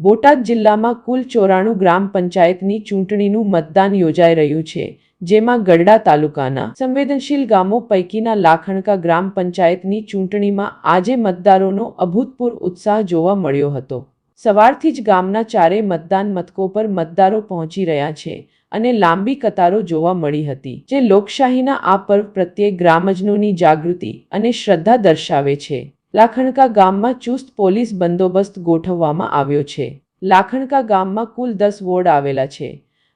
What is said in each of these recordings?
બોટાદ જિલ્લામાં કુલ ચોરાણું ગ્રામ પંચાયતની ચૂંટણીનું મતદાન યોજાઈ રહ્યું છે, જેમાં ગરડા તાલુકાના સંવેદનશીલ ગામો પૈકીના લાખણકા ગ્રામ પંચાયતની ચૂંટણીમાં આજે મતદારોનો અભૂતપૂર્વ ઉત્સાહ જોવા મળ્યો હતો. સવારથી જ ગામના ચારે મતદાન મથકો પર મતદારો પહોંચી રહ્યા છે અને લાંબી કતારો જોવા મળી હતી, જે લોકશાહીના આ પર્વ પ્રત્યે ગ્રામજનોની જાગૃતિ અને શ્રદ્ધા દર્શાવે છે. લાખણકા ગામમાં ચુસ્ત પોલીસ બંદોબસ્ત ગોઠવવામાં આવ્યો છે. લાખણકા ગામમાં કુલ દસ વોર્ડ આવેલા છે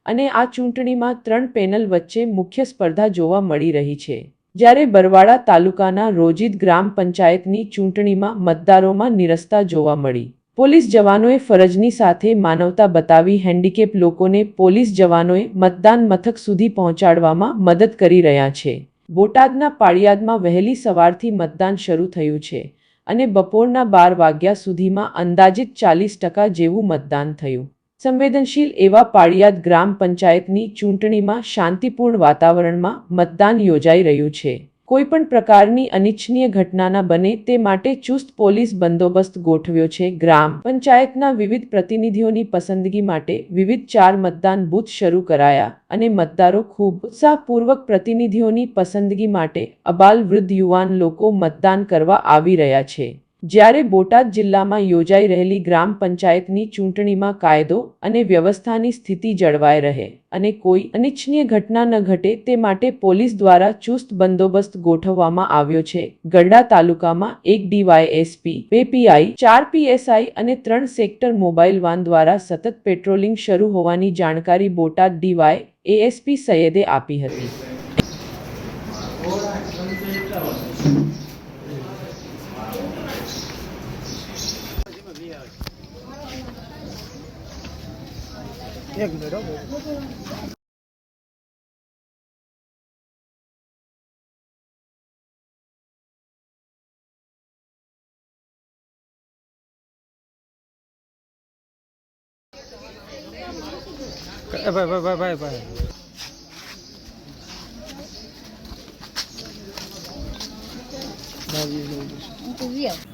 અને આ ચૂંટણીમાં ત્રણ પેનલ વચ્ચે મુખ્ય સ્પર્ધા જોવા મળી રહી છે. જ્યારે બરવાડા તાલુકાના રોજિદ ગ્રામ પંચાયતની ચૂંટણીમાં મતદારોમાં નિરસ્તા જોવા મળી. પોલીસ જવાનોએ ફરજની સાથે માનવતા બતાવી હેન્ડીકેપ લોકોને પોલીસ જવાનોએ મતદાન મથક સુધી પહોંચાડવામાં મદદ કરી રહ્યા છે. બોટાદના પાળિયાદમાં વહેલી સવારથી મતદાન શરૂ થયું છે. અને બપોરના બાર વાગ્યા સુધીમાં અંદાજિત ચાલીસ ટકા જેવું મતદાન થયું. સંવેદનશીલ એવા પાળિયાદ ગ્રામ પંચાયતની ચૂંટણીમાં શાંતિપૂર્ણ વાતાવરણમાં મતદાન યોજાઈ રહ્યું છે. કોઈપણ પ્રકારની અનિચ્છનીય ઘટના ન બને તે માટે ચુસ્ત પોલીસ બંદોબસ્ત ગોઠવ્યો છે ગ્રામ પંચાયતના વિવિધ પ્રતિનિધિઓની પસંદગી માટે વિવિધ ચાર મતદાન બૂથ શરૂ કરાયા અને મતદારો ખૂબ ઉત્સાહપૂર્વક પ્રતિનિધિઓની પસંદગી માટે અબાલ વૃદ્ધ યુવાન લોકો મતદાન કરવા આવી રહ્યા છે. જ્યારે બોટાદ જિલ્લામાં યોજાઈ રહેલી ગ્રામ પંચાયતની ચૂંટણીમાં કાયદો અને વ્યવસ્થાની સ્થિતિ જળવાઈ રહે અને કોઈ અનિચ્છનીય ઘટના ન ઘટે તે માટે પોલીસ દ્વારા ચુસ્ત બંદોબસ્ત ગોઠવવામાં આવ્યો છે. ગરડા તાલુકામાં એક ડીવાયએસપી, બે પીઆઈ, ચાર પીએસઆઈ અને ત્રણ સેક્ટર મોબાઈલ વાન દ્વારા સતત પેટ્રોલિંગ શરૂ હોવાની જાણકારી બોટાદ ડીવાય એએસપી સૈયદે આપી હતી. એક મિનિટ ભાઈ ભાઈ ભાઈ ભાઈ ભાઈ. બીજા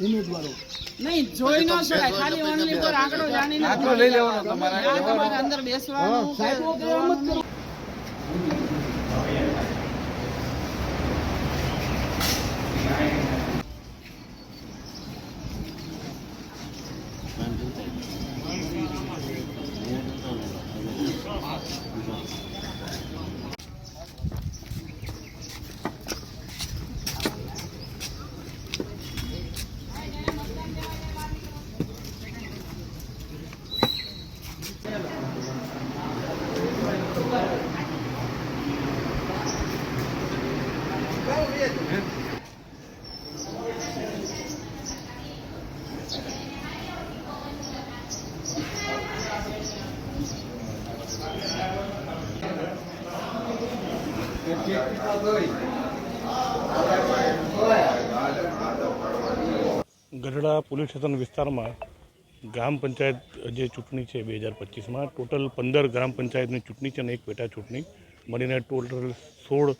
ઉમેદવારો. નહીં જોઈ ન શકાય. ખાલી ઓનલી પર આંકડો જાણીને આંકડો લઈ લેવાનો તમારે. અંદર બેસવાનું સાહેબો કે એમ જ કરો. ગઢડા પોલીસ સ્ટેશન વિસ્તારમાં ગ્રામ પંચાયત જે ચૂંટણી છે બે હજાર પચીસમાં, ટોટલ પંદર ગ્રામ પંચાયતની ચૂંટણી છે અને એક પેટા ચૂંટણી. મળીને ટોટલ સોળ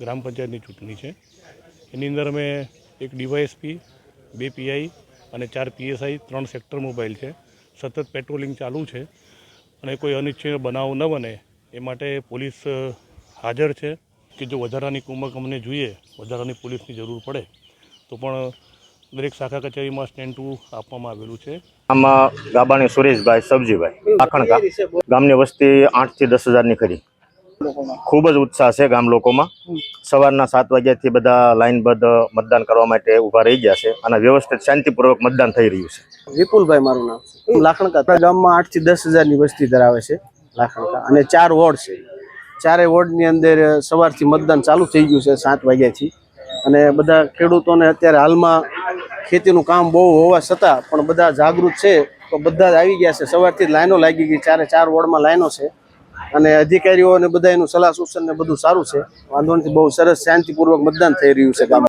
ગ્રામ પંચાયતની ચૂંટણી છે. એની અંદર અમે એક ડીવાયએસપી, બે પીઆઈ અને ચાર પીએસઆઈ, ત્રણ સેક્ટર મોબાઈલ છે. સતત પેટ્રોલિંગ ચાલુ છે અને કોઈ અનિચ્છનીય બનાવ ન બને એ માટે પોલીસ હાજર છે કે જો વધારાની કુમક અમને જોઈએ, વધારાની પોલીસની જરૂર પડે, તો પણ દરેક શાખા કચેરીમાં સ્ટેન્ડ ટુ આપવામાં આવેલું છે. આમાં ગાબાણી સુરેશભાઈ સબજીભાઈ. આખણકા ગામની વસ્તી આઠથી દસ હજારની ખરી. ખૂબ જ ઉત્સાહ છે ગામ લોકોમાં. સવારના સાત વાગ્યાથી બધા લાઇનબદ્ધ મતદાન કરવા માટે ઊભા રહી ગયા છે અને વ્યવસ્થિત શાંતિપૂર્વક મતદાન થઈ રહ્યું છે. વિપુલભાઈ મારું નામ લાખણકા. આપણા ગામમાં આઠથી દસ હજારની વસ્તી ધરાવે છે લાખણકા. અને ચાર વોર્ડ છે. ચારે વોર્ડની અંદર સવારથી મતદાન ચાલુ થઈ ગયું છે સાત વાગ્યાથી. અને બધા ખેડૂતોને અત્યારે હાલમાં ખેતીનું કામ બહુ હોવા છતાં પણ બધા જાગૃત છે. તો બધા જ આવી ગયા છે. સવારથી લાઈનો લાગી ગઈ ચારે ચાર વોર્ડમાં લાઈનો છે. અને અધિકારીઓ અને બધા એનું સલાહ સૂચન ને બધું સારું છે. વાંધો નથી. બહુ સરસ, શાંતિપૂર્વક મતદાન થઈ રહ્યું છે ગામમાં.